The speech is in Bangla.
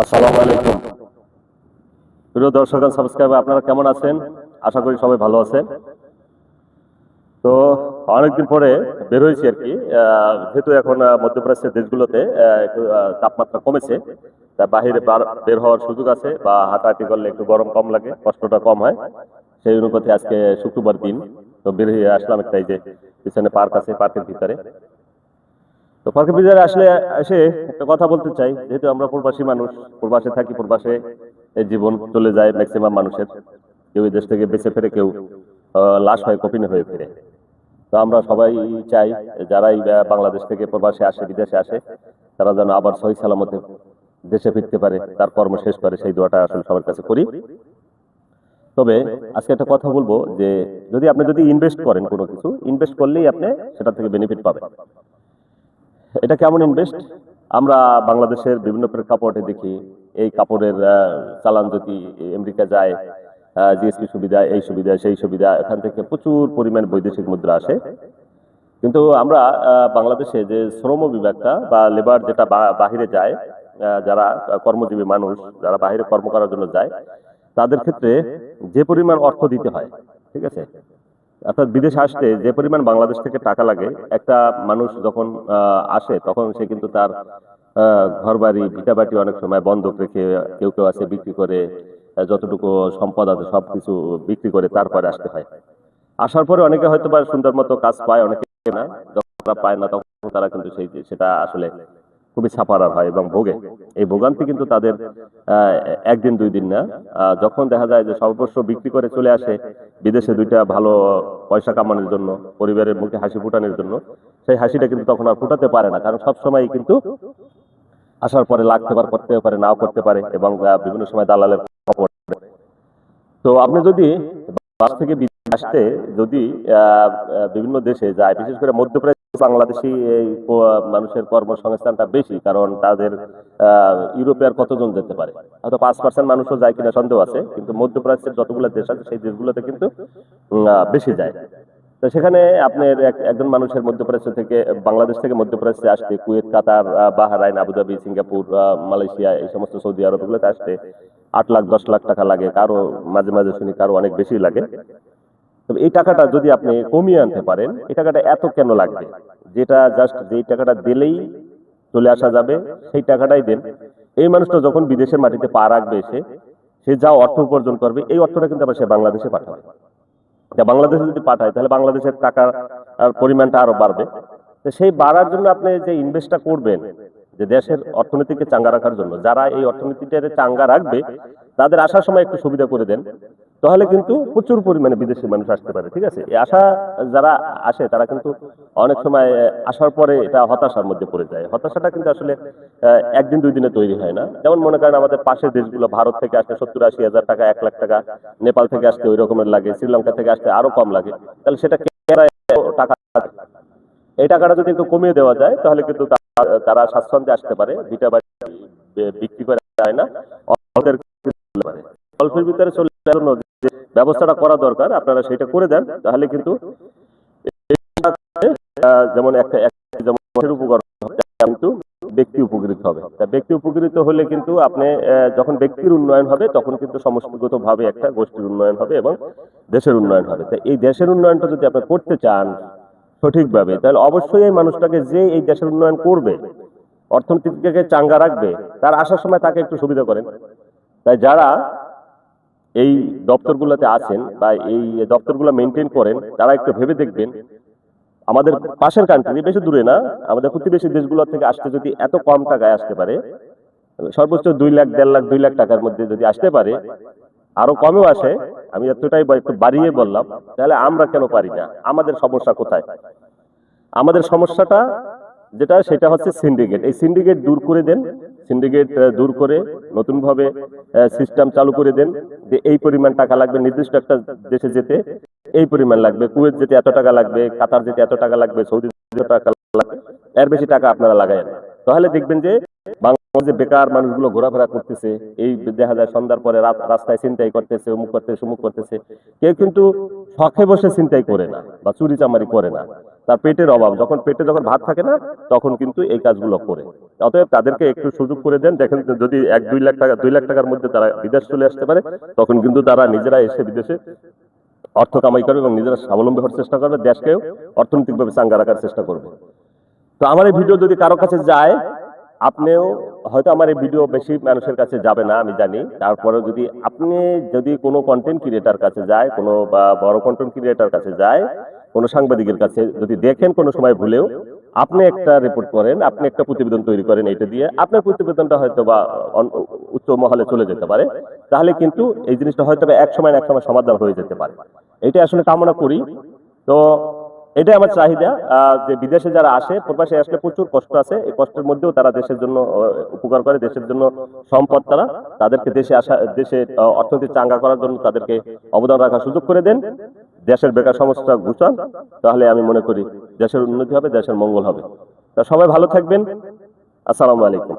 আসসালামু আলাইকুম। প্রিয় দর্শক সাবস্ক্রাইবার আপনারা কেমন আছেন? আশা করি সবাই ভালো আছেন। তো অনেকদিন পরে বের হয়েছি আর কি। যেহেতু এখন মধ্যপ্রাচ্যের দেশগুলোতে একটু তাপমাত্রা কমেছে, তা বাহিরে বার- হওয়ার সুযোগ আছে বা হাঁটাহাঁটি করলে একটু গরম কম লাগে, কষ্টটা কম হয়। সেই অনুপাতে আজকে শুক্রবার দিন, তো বের হয়ে আসলাম একটা এই যে, পিছনে পার্ক আছে, পার্কের ভিতরে। তো পার্কের ভিতরে আসলে, এসে একটা কথা বলতে চাই। যেহেতু আমরা প্রবাসী মানুষ, প্রবাসে থাকি, প্রবাসে জীবন চলে যায় ম্যাক্সিমাম মানুষের। কেউ দেশ থেকে বেঁচে ফেরে, কেউ লাশ হয় কপিনে হয়ে ফিরে। তো আমরা সবাই চাই, যারাই বাংলাদেশ থেকে প্রবাসে আসে, বিদেশে আসে, তারা যেন আবার সহি সালামতে দেশে ফিরতে পারে, তার কর্ম শেষ করে, সেই দোয়াটা আসলে সবার কাছে করি। তবে আজকে একটা কথা বলব যে, যদি আপনি যদি ইনভেস্ট করেন কোনো কিছু ইনভেস্ট করলেই আপনি সেটা থেকে বেনিফিট পাবেন। এটা কেমন ইনভেস্ট আমরা বাংলাদেশের বিভিন্ন প্রেক্ষাপটে দেখি, এই কাপড়ের চালান যদি আমেরিকা যায় জিএসপি সুবিধা, এই সুবিধা, সেই সুবিধা, এখান থেকে প্রচুর পরিমাণ বৈদেশিক মুদ্রা আসে। কিন্তু আমরা বাংলাদেশে যে শ্রম বিভাগটা বা লেবার যেটা বাহিরে যায় যারা কর্মজীবী মানুষ, যারা বাহিরে কর্ম করার জন্য যায়, তাদের ক্ষেত্রে যে পরিমাণ অর্থ দিতে হয়, ঠিক আছে? অর্থাৎ বিদেশে আসতে যে পরিমাণ বাংলাদেশ থেকে টাকা লাগে, একটা মানুষ যখন আসে, তখন সে কিন্তু তার ঘর বাড়ি ভিটাবাটি অনেক সময় বন্ধক রেখে কেউ কেউ আছে বিক্রি করে যতটুকু সম্পদ আছে সবকিছু বিক্রি করে তারপরে আসতে হয়। আসার পরে অনেকে হয়তো বা সুন্দর মতো কাজ পায়, অনেকে না, যখন পায় না, তখন তারা কিন্তু সেই, সেটা আসলে খুবই ছাপারার হয় এবং ভোগে। এই ভোগান্তি কিন্তু তাদের একদিন দুই দিন না। যখন দেখা যায় যে সর্বস্ব বিক্রি করে চলে আসে বিদেশে দুইটা ভালো পয়সা কামানোর জন্য, পরিবারের মুখে হাসি ফুটানোর জন্য, সেই হাসিটা কিন্তু তখন আর ফুটাতে পারে না। কারণ সবসময় কিন্তু আসার পরে লাগতে পারে করতে পারে, নাও করতে পারে এবং বিভিন্ন সময় দালালের তো আপনি যদি বাস থেকে আসতে, যদি বিভিন্ন দেশে যায়, বিশেষ করে মধ্যপ্রাচ্য বাংলাদেশি এই মানুষের কর্মসংস্থানটা বেশি, কারণ তাদের ইউরোপে কতজন যেতে পারে? হয়তো পাঁচ পার্সেন্ট মানুষও যায় কিনা সন্দেহ আছে, কিন্তু মধ্যপ্রাচ্যের যতগুলো দেশ আছে, সেই দেশগুলোতে কিন্তু বেশি যায়। তো সেখানে আপনার একজন মানুষের মধ্যপ্রাচ্য থেকে, বাংলাদেশ থেকে মধ্যপ্রাচ্যে আসতে, Kuwait, Qatar Bahrain, Abu Dhabi, Singapore Malaysia, এই সমস্ত সৌদি আরব এগুলোতে আসতে আট লাখ, দশ লাখ টাকা লাগে, কারও মাঝে মাঝে শুনি কারও অনেক বেশি লাগে। তবে এই টাকাটা যদি আপনি কমিয়ে আনতে পারেন, এই টাকাটা এত কেন লাগবে? যেটা জাস্ট যেই টাকাটা দিলেই চলে আসা যাবে, সেই টাকাটাই দেন। এই মানুষটা যখন বিদেশের মাটিতে পা রাখবে এসে, সে যা অর্থ উপার্জন করবে, এই অর্থটা কিন্তু আবার সে বাংলাদেশে পাঠাবে। তা বাংলাদেশে যদি পাঠায়, তাহলে বাংলাদেশের টাকার পরিমাণটা আরও বাড়বে। তো সেই বাড়ার জন্য আপনি যে ইনভেস্টটা করবেন, যে দেশের অর্থনীতিকে চাঙ্গা রাখার জন্য, যারা এই অর্থনীতিটারে চাঙ্গা রাখবে, তাদের আসার সময় একটু সুবিধা করে দেন। তাহলে কিন্তু প্রচুর পরিমাণে বিদেশি মানুষ আসতে পারে, ঠিক আছে? এই আশা যারা আসে, তারা কিন্তু অনেক সময় আসার পরে এটা হতাশার মধ্যে পড়ে যায়। হতাশাটা কিন্তু আসলে একদিন দুই দিনে তৈরি হয় না। যেমন মনে করেন আমাদের পাশের দেশগুলো, ভারত থেকে আসতে সত্তর আশি হাজার টাকা, এক লাখ টাকা, নেপাল থেকে আসতে ওই রকমের লাগে, শ্রীলঙ্কা থেকে আসতে আরও কম লাগে। তাহলে সেটা টাকা এই টাকাটা যদি একটু কমিয়ে দেওয়া যায়, তাহলে কিন্তু তারা স্বাচ্ছন্দ্যে আসতে পারে, ভিটা বাড়ি বিক্রি করে যায় না অল্পের চলতে পারে। অল্পের ভিতরে চলে যাওয়ার জন্য যে ব্যবস্থাটা করা দরকার, আপনারা সেটা করে দেন, তাহলে কিন্তু যেমন একটা যেমন কিন্তু ব্যক্তি উপকৃত হবে। তা ব্যক্তি উপকৃত হলে কিন্তু আপনি যখন ব্যক্তির উন্নয়ন হবে, তখন কিন্তু একটা গোষ্ঠীর উন্নয়ন হবে এবং দেশের উন্নয়ন হবে। তা এই দেশের উন্নয়নটা যদি আপনি করতে চান সঠিকভাবে, তাহলে অবশ্যই এই মানুষটাকে যে এই দেশের উন্নয়ন করবে, অর্থনীতিকে চাঙ্গা রাখবে, তার আসার সময় তাকে একটু সুবিধা করেন। তাই যারা এই দপ্তরগুলোতে আছেন বা এই দপ্তরগুলো মেনটেন করেন, তারা একটু ভেবে দেখবেন। আমাদের পাশের কান্ট্রি বেশি দূরে না, আমাদের প্রতিবেশী দেশগুলো থেকে আসতে যদি এত কম টাকায় আসতে পারে, সর্বোচ্চ দুই লাখ, দেড় লাখ, দুই লাখ টাকার মধ্যে যদি আসতে পারে, আরও কমেও আসে, আমি এতটাই একটু বাড়িয়ে বললাম, তাহলে আমরা কেন পারি না? আমাদের সমস্যা কোথায়? আমাদের সমস্যাটা যেটা সেটা হচ্ছে সিন্ডিকেট এই সিন্ডিকেট দূর করে দেন সিন্ডিকেট দূর করে নতুন ভাবে সিস্টেম চালু করে দেন যে এই পরিমাণ টাকা লাগবে, নির্দিষ্ট একটা দেশে যেতে এই পরিমাণ লাগবে, কুয়েত যেতে এত টাকা লাগবে, কাতার যেতে এত টাকা লাগবে, সৌদি টাকা লাগবে, এর বেশি টাকা আপনারা লাগায় তাহলে দেখবেন যে বাংলাদেশে বেকার মানুষগুলো ঘোরাফেরা করতেছে, এই দেখা যায় সন্ধ্যার পরে রাত- রাস্তায় চিন্তাই করতেছে, অমুক করতেছে অমুক করতেছে। কেউ কিন্তু শখে বসে চিন্তাই করে না বা চুরি চামারি করে না। তার পেটের অভাব, যখন পেটে যখন ভাত থাকে না, তখন কিন্তু এই কাজগুলো করে। অতএব তাদেরকে একটু সুযোগ করে দেন, দেখেন যদি এক, দুই লাখ টাকা, দুই লাখ টাকার মধ্যে তারা বিদেশ চলে আসতে পারে, তখন কিন্তু তারা নিজেরা এসে বিদেশে অর্থ কামাই করবে এবং নিজেরা স্বাবলম্বী হওয়ার চেষ্টা করবে, দেশকেও অর্থনৈতিকভাবে চাঙ্গা রাখার চেষ্টা করবে। তো আমার এই ভিডিও যদি কারও কাছে যায় আপনিও হয়তো আমার এই ভিডিও বেশি মানুষের কাছে যাবে না, আমি জানি। তারপরে যদি আপনি যদি কোনো কন্টেন্ট ক্রিয়েটার কাছে যায়, কোনো বা বড় কন্টেন্ট ক্রিয়েটার কাছে যায়, কোনো সাংবাদিকের কাছে যদি দেখেন কোনো সময় ভুলেও, আপনি একটা রিপোর্ট করেন, আপনি একটা প্রতিবেদন তৈরি করেন এটা দিয়ে, আপনার প্রতিবেদনটা হয়তো বা উচ্চ মহলে চলে যেতে পারে। তাহলে কিন্তু এই জিনিসটা হয়তো এক সময় এক সময় সমাধান হয়ে যেতে পারে। এটা আসলে কামনা করি। তো এটাই আমার চাহিদা। যে বিদেশে যারা আসে, প্রবাসে আসলে প্রচুর কষ্ট আছে। এই কষ্টের মধ্যেও তারা দেশের জন্য উপকার করে, দেশের জন্য সম্পদ তারা। তাদেরকে দেশে আসা, দেশে অর্থনীতি চাঙ্গা করার জন্য তাদেরকে অবদান রাখার সুযোগ করে দেন। দেশের বেকার সমস্যা ঘুষান তাহলে আমি মনে করি, দেশের উন্নতি হবে, দেশের মঙ্গল হবে। তা সবাই ভালো থাকবেন। আসসালামু আলাইকুম।